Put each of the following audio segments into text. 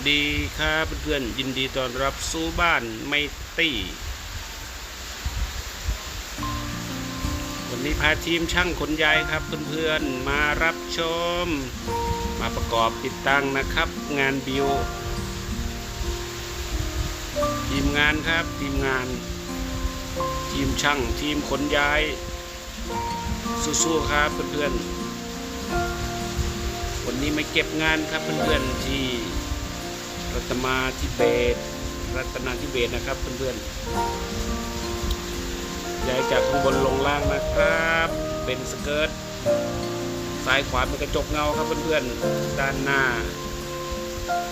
วัสดีครับเพื่อนๆยินดีต้อนรับสู่บ้านไม่ตี้ วันนี้พาทีมช่างขนย้ายครับเพื่อนๆมารับชม มาประกอบติดตั้งนะครับ งานบิวทีมงานครับทีมงาน ทีมช่างทีมขนย้าย สู้ๆครับเพื่อนๆวันนี้มาเก็บงานครับเพื่อนๆที่ รัตมาทิเบต รัตนาทิเบตนะครับเพื่อนๆย้ายจากข้างบนลงล่างนะครับ เป็นสเกิร์ตซ้ายขวาเป็นกระจกเงาครับเพื่อนๆ ด้านหน้า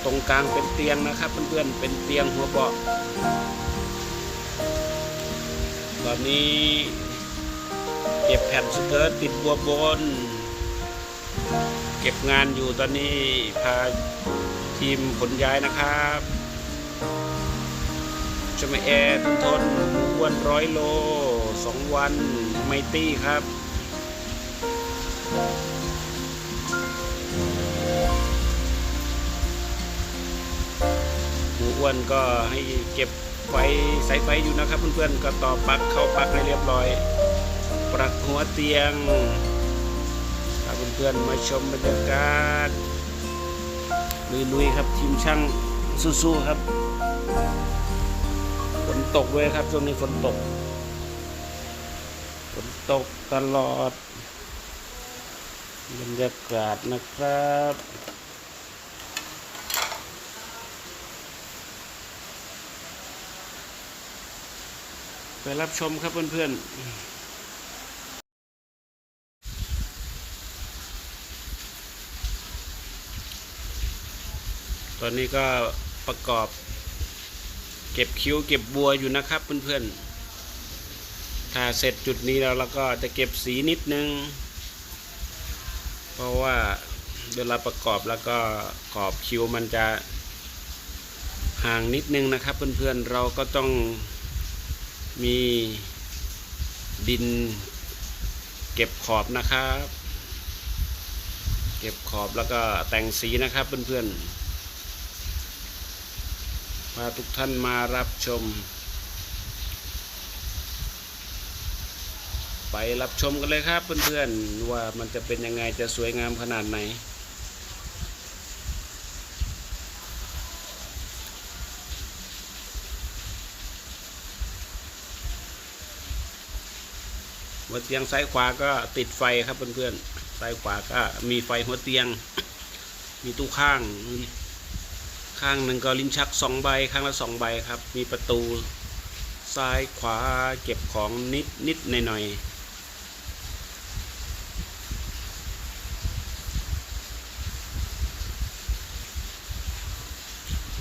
ตรงกลางเป็นเตียงนะครับเพื่อนๆ เป็นเตียงหัวเบาะตอนนี้เก็บแผ่นสเกิร์ตติดบัวบน เก็บงานอยู่ตอนนี้พา ทีมขนย้ายนะครับชมแอร์ทนทนวันร้อยโลสองวันไม่ตี้ครับหมูอ้วนก็ให้เก็บไฟสายไฟอยู่นะครับ เพื่อนๆก็ต่อปลั๊กเข้าปลั๊กให้เรียบร้อยปลักหัวเตียงพาเพื่อนๆมาชมบรรยากาศ ลุยๆครับทีมช่างสู้ๆครับฝนตกด้วยครับช่วงนี้ฝนตกฝนตกตลอดบรรยากาศนะครับไปรับชมครับเพื่อนๆ ตอนนี้ก็ประกอบเก็บคิ้วเก็บบัวอยู่นะครับเพื่อนๆถ้าเสร็จจุดนี้แล้วเราก็จะเก็บสีนิดนึง เพราะว่าเวลาประกอบแล้วก็ขอบคิ้วมันจะห่างนิดนึงนะครับเพื่อนๆเราก็ต้องมีดินเก็บขอบนะครับ เก็บขอบแล้วก็แต่งสีนะครับเพื่อนๆ พาทุกท่านมารับชม ไปรับชมกันเลยครับเพื่อนๆ ว่ามันจะเป็นยังไงจะสวยงามขนาดไหน หัวเตียงซ้ายขวาก็ติดไฟครับเพื่อนๆ ซ้ายขวาก็มีไฟหัวเตียง มีตู้ข้างมี ข้างหนึ่งก็ลิ้นชักสองใบข้างละสองใบครับ มีประตูซ้ายขวาเก็บของนิดนิดหน่อยหน่อย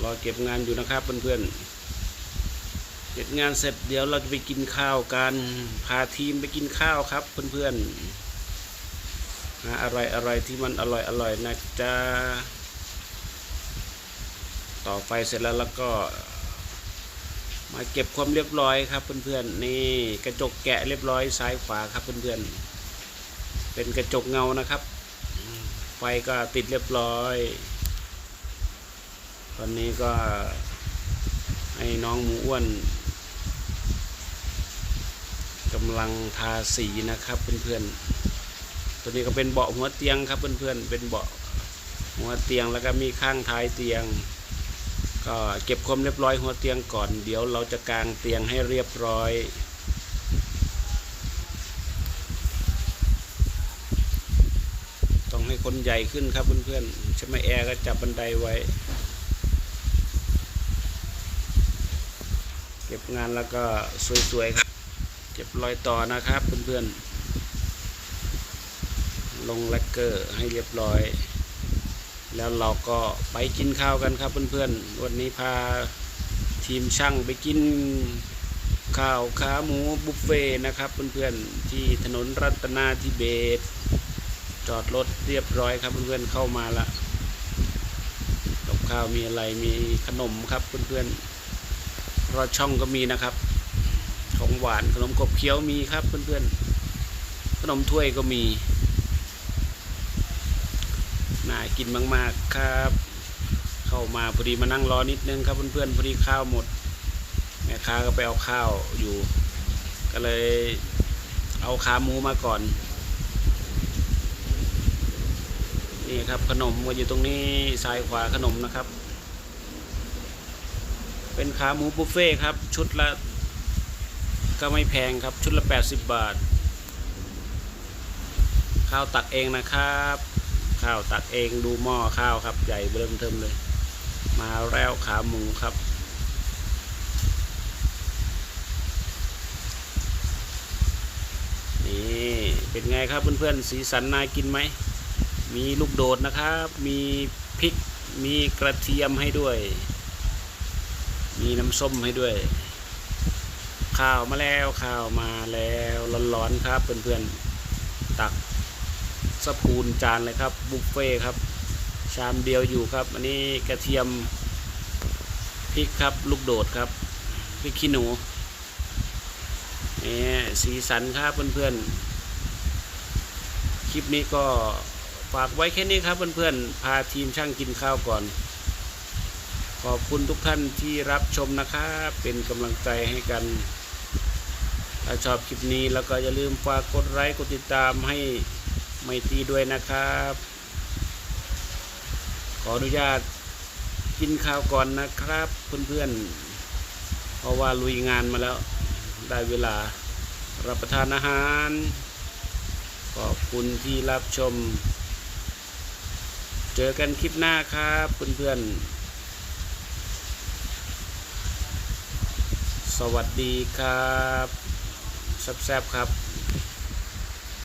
รอเก็บงานอยู่นะครับเพื่อนๆเสร็จงานเสร็จเดี๋ยวเราจะไปกินข้าวกันพาทีมไปกินข้าวครับเพื่อนๆหาอะไรอะไรที่มันอร่อยอร่อยนะจ๊ะ ต่อไฟเสร็จแล้วแล้วก็ มาเก็บความเรียบร้อยครับเพื่อนๆนี่กระจกแกะเรียบร้อยซ้ายขวาครับเพื่อนๆเป็นกระจกเงานะครับ ไฟก็ติดเรียบร้อยตอนนี้ก็ให้น้องหมูอ้วนกำลังทาสีนะครับเพื่อนๆ ตัวนี้ก็เป็นเบาะหัวเตียงครับเพื่อนๆ เป็นเบาะหัวเตียงแล้วก็มีข้างท้ายเตียง ก็เก็บความเรียบร้อยหัวเตียงก่อน เดี๋ยวเราจะกางเตียงให้เรียบร้อยต้องให้คนใหญ่ขึ้นครับเพื่อนๆใช่ไหมแอร์ก็จับบันไดไว้ เก็บงานแล้วก็สวยๆครับ เก็บรอยต่อนะครับเพื่อนๆ ลงแลกเกอร์ให้เรียบร้อย แล้วเราก็ไปกินข้าวกันครับเพื่อนๆ วันนี้พาทีมช่างไปกินข้าวขาหมูบุฟเฟ่ต์นะครับเพื่อนๆ ที่ถนนรัตนาธิเบศจอดรถเรียบร้อยครับเพื่อนๆเข้ามาละกับข้าวมีอะไรมีขนมครับเพื่อนๆรอช่องก็มีนะครับ ของหวานขนมกบเคี้ยวมีครับเพื่อนๆขนมถ้วยก็มี น่ากินมาก ๆ ครับ เข้ามาพอดีมานั่งรอนิดนึงครับเพื่อนๆพอดีข้าวหมดแม่ค้าก็ไปเอาข้าวอยู่ ก็เลยเอาขาหมูมาก่อน นี่ครับขนมก็อยู่ตรงนี้ซ้ายขวาขนมนะครับ เป็นขาหมูบุฟเฟ่ครับชุดละก็ไม่แพงครับชุดละ 80 บาท ข้าวตักเองนะครับ ข้าวตักเองดูหม้อข้าวครับ ใหญ่เบิ่มเทิมเลย มาแล้วขาหมูครับ นี่เป็นไงครับเพื่อนๆสีสันน่ากินไหม มีลูกโดดนะครับ มีพริกมีกระเทียมให้ด้วย มีน้ำส้มให้ด้วย ข้าวมาแล้วข้าวมาแล้วร้อนๆครับเพื่อนๆตัก สะพูนจานเลยครับบุฟเฟ่ครับ ชามเดียวอยู่ครับ อันนี้กระเทียมพริกครับ ลูกโดดครับพริกขี้หนูนี่สีสันครับเพื่อนๆ คลิปนี้ก็ฝากไว้แค่นี้ครับเพื่อนๆ พาทีมช่างกินข้าวก่อน ขอบคุณทุกท่านที่รับชมนะครับ เป็นกำลังใจให้กันถ้าชอบคลิปนี้แล้วก็อย่าลืมฝากกดไลค์กดติดตามให้ ไมตรีด้วยนะครับ ขออนุญาตกินข้าวก่อนนะครับ เพื่อนๆ เพราะว่าลุยงานมาแล้ว ได้เวลารับประทานอาหาร ขอบคุณที่รับชม เจอกันคลิปหน้าครับเพื่อนๆสวัสดีครับ แซบๆครับ